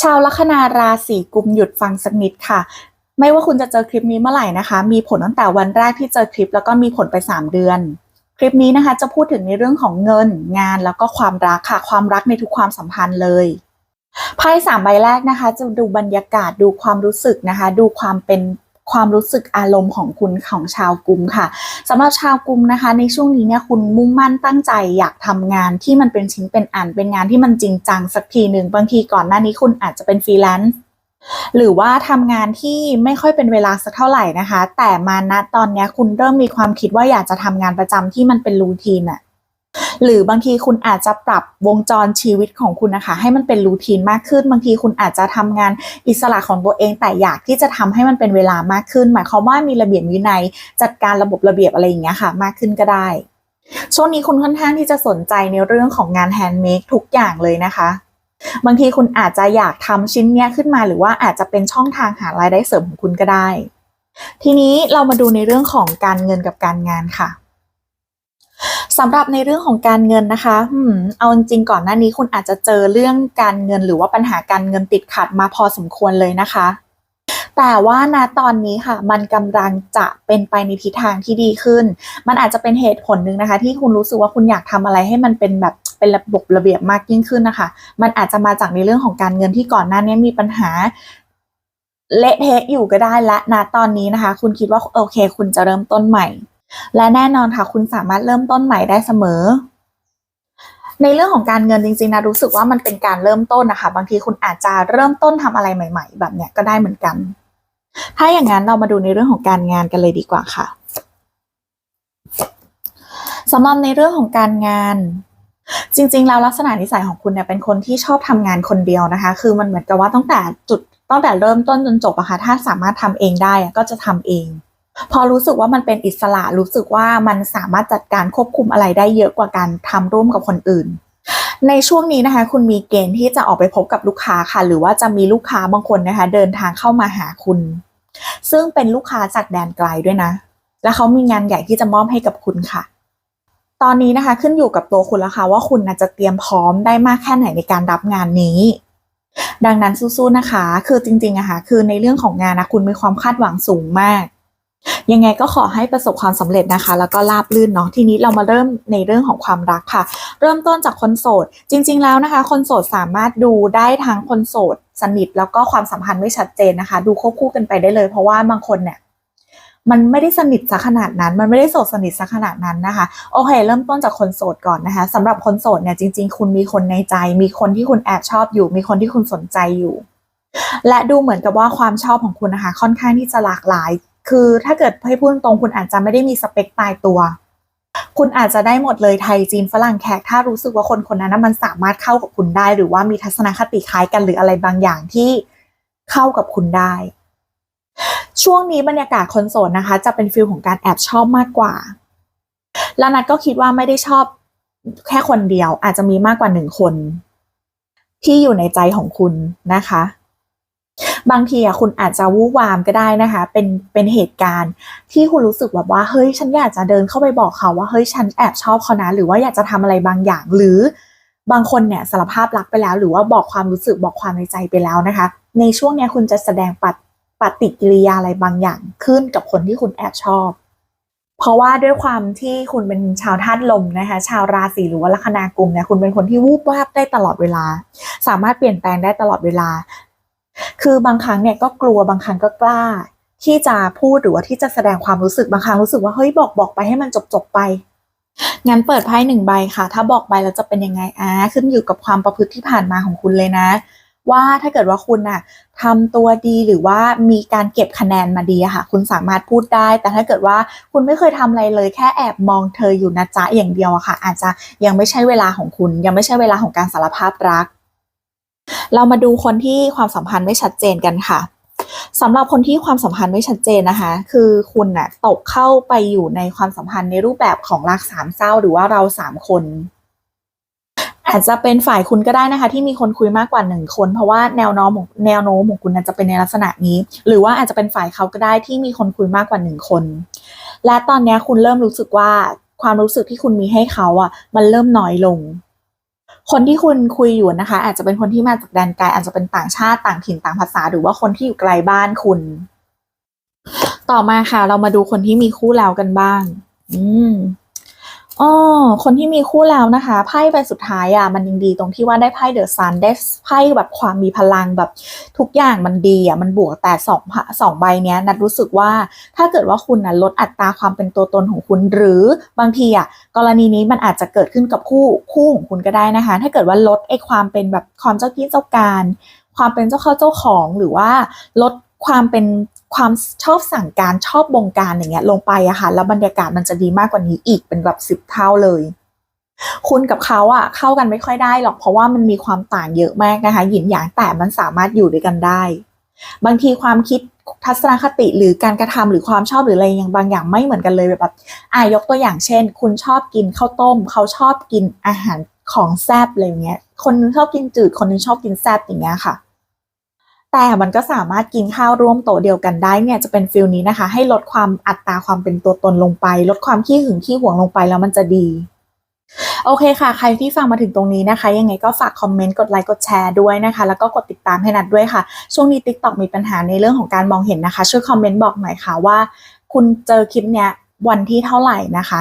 ชาวลัคนาราศีกุมหยุดฟังสักนิดค่ะ ไม่ว่าคุณจะเจอคลิปนี้เมื่อไหร่นะคะ มีผลตั้งแต่วันแรกที่เจอคลิปแล้วก็มีผลไป 3 เดือน คลิปนี้นะคะจะพูดถึงในเรื่องของเงิน งานแล้วก็ความรักค่ะ ความรักในทุกความสัมพันธ์เลยไพ่สามใบแรกนะคะ จะดูบรรยากาศดูความรู้สึกนะคะ ดูความเป็น ความรู้สึกอารมณ์ของคุณของชาวกุมค่ะสำหรับชาวกุมนะคะ ในช่วงนี้เนี่ยคุณมุ่งมั่นตั้งใจอยากทำงานที่มันเป็นชิ้นเป็นอันเป็นงานที่มันจริงจังสักทีหนึ่งบางทีก่อนหน้านี้คุณอาจจะเป็นฟรีแลนซ์หรือว่าทำงานที่ไม่ค่อยเป็นเวลาสักเท่าไหร่นะคะ แต่มาณตอนนี้คุณเริ่มมีความคิดว่าอยากจะทำงานประจำที่มันเป็นรูทีนอะ หรือบางทีคุณอาจจะปรับวงจรชีวิตของคุณนะคะ ให้มันเป็นรูทีนมากขึ้น บางทีคุณอาจจะทำงานอิสระของตัวเอง แต่อยากที่จะทำให้มันเป็นเวลามากขึ้น หมายความว่ามีระเบียบวินัย จัดการระบบระเบียบอะไรอย่างเงี้ยค่ะ มากขึ้นก็ได้ ช่วงนี้คุณค่อนข้างที่จะสนใจในเรื่องของงานแฮนด์เมดทุกอย่างเลยนะคะบางทีคุณอาจจะอยากทำชิ้นเนี้ยขึ้นมาหรือว่าอาจจะเป็นช่องทางหารายได้เสริมของคุณก็ได้ ทีนี้เรามาดูในเรื่องของการเงินกับการงานค่ะ สำหรับในเรื่องของการเงินนะคะอืมเอาจริงก่อนหน้านี้คุณอาจจะเจอเรื่องการเงินหรือว่าปัญหาการเงินติดขัดมาพอสมควรเลยนะคะ แต่ว่าณตอนนี้ค่ะ มันกำลังจะเป็นไปในทิศทางที่ดีขึ้น มันอาจจะเป็นเหตุผลหนึ่งนะคะ ที่คุณรู้สึกว่าคุณอยากทำอะไรให้มันเป็นแบบเป็นระบบระเบียบมากยิ่งขึ้นนะคะ มันอาจจะมาจากในเรื่องของการเงินที่ก่อนหน้านี้มีปัญหาเละเทะอยู่ก็ได้และณตอนนี้นะคะ คุณคิดว่าโอเค คุณจะเริ่มต้นใหม่ และแน่นอนค่ะ คุณสามารถเริ่มต้นใหม่ได้เสมอ ในเรื่องของการเงินจริงๆนะรู้สึกว่ามันเป็นการเริ่มต้นนะคะ บางทีคุณอาจจะเริ่มต้นทำอะไรใหม่ ๆ แบบเนี้ยก็ได้เหมือนกัน ถ้าอย่างนั้นเรามาดูในเรื่องของการงานกันเลยดีกว่าค่ะสำหรับในเรื่องของการงาน จริง ๆ แล้วลักษณะนิสัยของคุณเนี่ยเป็นคนที่ชอบทำงานคนเดียวนะคะ คือมันเหมือนกับว่าตั้งแต่จุดตั้งแต่เริ่มต้นจนจบอะคะ่ะถ้าสามารถทำเองได้ก็จะทำเอง พอรู้สึกว่ามันเป็นอิสระรู้สึกว่ามันสามารถจัดการควบคุมอะไรได้เยอะกว่าการทำร่วมกับคนอื่น ในช่วงนี้นะคะ คุณมีเกณฑ์ที่จะออกไปพบกับลูกค้าค่ะ หรือว่าจะมีลูกค้าบางคนนะคะ เดินทางเข้ามาหาคุณ ซึ่งเป็นลูกค้าจากแดนไกลด้วยนะ และเขามีงานใหญ่ที่จะมอบให้กับคุณค่ะ ตอนนี้นะคะขึ้นอยู่กับตัวคุณแล้วค่ะว่าคุณจะเตรียมพร้อมได้มากแค่ไหนในการรับงานนี้ดังนั้นสู้ๆนะคะ คือจริงๆอะค่ะ คือในเรื่องของงานนะคุณมีความคาดหวังสูงมาก ยังไงก็ขอให้ประสบความสำเร็จนะคะ แล้วก็ราบลื่นเนาะทีนี้เรามาเริ่มในเรื่องของความรักค่ะ เริ่มต้นจากคนโสด จริง ๆ แล้วนะคะ คนโสดสามารถดูได้ทั้งคนโสดสนิทแล้วก็ความสัมพันธ์ไม่ชัดเจนนะคะ ดูควบคู่กันไปได้เลย เพราะว่าบางคนเนี่ยมันไม่ได้สนิทซะขนาดนั้น มันไม่ได้โสดสนิทซะขนาดนั้นนะคะ โอเค เริ่มต้นจากคนโสดก่อนนะคะสำหรับคนโสดเนี่ยจริง ๆ คุณมีคนในใจ มีคนที่คุณแอบชอบอยู่ มีคนที่คุณสนใจอยู่ และดูเหมือนกับว่าความชอบของคุณนะคะ ค่อนข้างที่จะหลากหลาย คือถ้าเกิดให้พูดตรงคุณอาจจะไม่ได้มีสเปคตายตัว คุณอาจจะได้หมดเลยไทยจีนฝรั่งแขก ถ้ารู้สึกว่าคนคนนั้นมันสามารถเข้ากับคุณได้ หรือว่ามีทัศนคติคล้ายกันหรืออะไรบางอย่างที่เข้ากับคุณได้ ช่วงนี้บรรยากาศคนโสดนะคะ จะเป็นฟิลของการแอบชอบมากกว่า แล้วนัดก็คิดว่าไม่ได้ชอบแค่คนเดียวอาจจะมีมากกว่าหนึ่งคน ที่อยู่ในใจของคุณนะคะ บางทีอะคุณอาจจะวู่วามก็ได้นะคะ เป็นเป็นเหตุการณ์ที่คุณรู้สึกแบบว่าเฮ้ยฉันอยากจะเดินเข้าไปบอกเขาว่าเฮ้ยฉันแอบชอบเขานะหรือว่าอยากจะทำอะไรบางอย่างหรือบางคนเนี่ยสารภาพรักไปแล้ว หรือว่าบอกความรู้สึกบอกความในใจไปแล้วนะคะ ในช่วงนี้คุณจะแสดงปฏิปฏิกิริยาอะไรบางอย่างขึ้นกับคนที่คุณแอบชอบ เพราะว่าด้วยความที่คุณเป็นชาวธาตุลมนะคะ ชาวราศีหรือว่าลัคนากุมเนี่ยคุณเป็นคนที่วูบวาบได้ตลอดเวลา สามารถเปลี่ยนแปลงได้ตลอดเวลา คือบางครั้งเนี่ยก็กลัวบางครั้งก็กล้า ที่จะพูดหรือว่าที่จะแสดงความรู้สึกบางครั้งรู้สึกว่าเฮ้ยบอกบอกไปให้มันจบจบไปงั้นเปิดไพ่หนึ่งใบค่ะ ถ้าบอกไปแล้วจะเป็นยังไงอ่าขึ้นอยู่กับความประพฤติที่ผ่านมาของคุณเลยนะ ว่าถ้าเกิดว่าคุณน่ะทำตัวดีหรือว่ามีการเก็บคะแนนมาดีค่ะ คุณสามารถพูดได้ แต่ถ้าเกิดว่าคุณไม่เคยทำอะไรเลยแค่แอบมองเธออยู่นะจ๊ะอย่างเดียวอะค่ะ อาจจะยังไม่ใช่เวลาของคุณ ยังไม่ใช่เวลาของการสารภาพรัก เรามาดูคนที่ความสัมพันธ์ไม่ชัดเจนกันค่ะสำหรับคนที่ความสัมพันธ์ไม่ชัดเจนนะคะ คือคุณน่ะตกเข้าไปอยู่ในความสัมพันธ์ในรูปแบบของรักสามเศร้าหรือว่าเราสามคน อาจจะเป็นฝ่ายคุณก็ได้นะคะ ที่มีคนคุยมากกว่าหนึ่งคน เพราะว่าแนวโน้มแนวโน้มของคุณจะเป็นในลักษณะนี้ หรือว่าอาจจะเป็นฝ่ายเขาก็ได้ที่มีคนคุยมากกว่าหนึ่งคน และตอนนี้คุณเริ่มรู้สึกว่าความรู้สึกที่คุณมีให้เขาอะ มันเริ่มน้อยลง คนที่คุณคุยอยู่นะคะ อาจจะเป็นคนที่มาจากแดนไกลอาจจะเป็นต่างชาติต่างถิ่นต่างภาษา หรือว่าคนที่อยู่ไกลบ้านคุณ ต่อมาค่ะ เรามาดูคนที่มีคู่แล้วกันบ้าง อืม อ๋อคนที่มีคู่แล้วนะคะไพ่ใบสุดท้ายอะมันยังดีตรงที่ว่าได้ไพ่เดอะซันได้ไพ่แบบความมีพลังแบบทุกอย่างมันดีอะมันบวกแต่สองสองใบเนี้ยนัดรู้สึกว่าถ้าเกิดว่าคุณนะลดอัตราความเป็นตัวตนของคุณ หรือบางทีอะกรณีนี้มันอาจจะเกิดขึ้นกับคู่คู่ของคุณก็ได้นะคะ ถ้าเกิดว่าลดไอ้ความเป็นแบบความเจ้ากี้เจ้าการ ความเป็นเจ้าเข้าเจ้าของหรือว่าลดความเป็น ความชอบสั่งการชอบบงการอย่างเงี้ยลงไปอะค่ะแล้วบรรยากาศมันจะดีมากกว่านี้อีกเป็นแบบสิบเท่าเลย คุณกับเขาอะเข้ากันไม่ค่อยได้หรอกเพราะว่ามันมีความต่างเยอะมากนะคะหยินหยางแต่มันสามารถอยู่ด้วยกันได้ บางทีความคิดทัศนคติหรือการกระทำหรือความชอบหรืออะไรอย่างบางอย่างไม่เหมือนกันเลยแบบอ่ายกตัวอย่างเช่น คุณชอบกินข้าวต้ม เขาชอบกินอาหารของแซบอะไรอย่างเงี้ย คนนึงชอบกินจืดคนนึงชอบกินแซบอย่างเงี้ยค่ะ แต่มันก็สามารถกินข้าวร่วมโต๊ะเดียวกันได้เนี่ยจะเป็นฟิลนี้นะคะ ให้ลดความอัตราความเป็นตัวตนลงไป ลดความขี้หึงขี้หวงลงไปแล้วมันจะดี โอเคค่ะ ใครที่ฟังมาถึงตรงนี้นะคะ ยังไงก็ฝากคอมเมนต์กดไลค์กดแชร์ด้วยนะคะ แล้วก็กดติดตามให้นัดด้วยค่ะ ช่วงนี้ TikTok มีปัญหาในเรื่องของการมองเห็นนะคะ ช่วยคอมเมนต์บอกหน่อยค่ะว่า คุณเจอคลิปเนี้ยวันที่เท่าไหร่นะคะ